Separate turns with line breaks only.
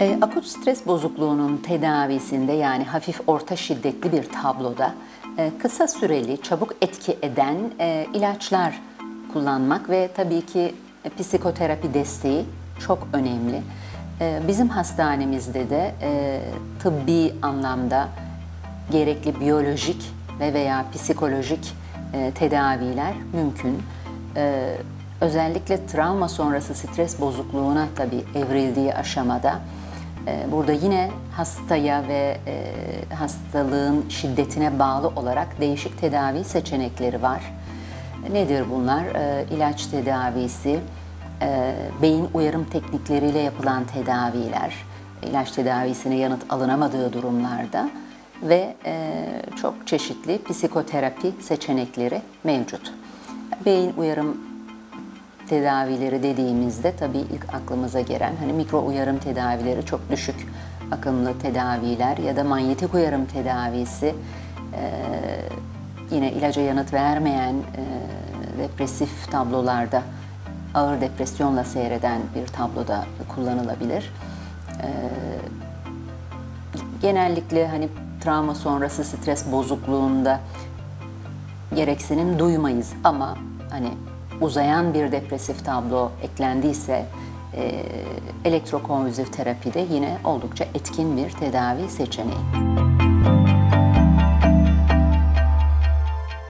E, akut stres bozukluğunun tedavisinde yani hafif orta şiddetli bir tabloda e, kısa süreli çabuk etki eden e, ilaçlar kullanmak ve tabii ki e, psikoterapi desteği çok önemli. E, bizim hastanemizde de e, tıbbi anlamda gerekli biyolojik ve veya psikolojik e, tedaviler mümkün. E, özellikle travma sonrası stres bozukluğuna tabii evrildiği aşamada burada yine hastaya ve e, hastalığın şiddetine bağlı olarak değişik tedavi seçenekleri var. Nedir bunlar? E, ilaç tedavisi, e, beyin uyarım teknikleriyle yapılan tedaviler, ilaç tedavisine yanıt alınamadığı durumlarda ve e, çok çeşitli psikoterapi seçenekleri mevcut. Beyin uyarım tedavileri dediğimizde tabii ilk aklımıza gelen hani mikro uyarım tedavileri çok düşük akımlı tedaviler ya da manyetik uyarım tedavisi yine ilaca yanıt vermeyen depresif tablolarda ağır depresyonla seyreden bir tabloda kullanılabilir. Genellikle hani travma sonrası stres bozukluğunda gereksinim duymayız ama hani uzayan bir depresif tablo eklendiyse e, elektrokonvülsif terapide yine oldukça etkin bir tedavi seçeneği.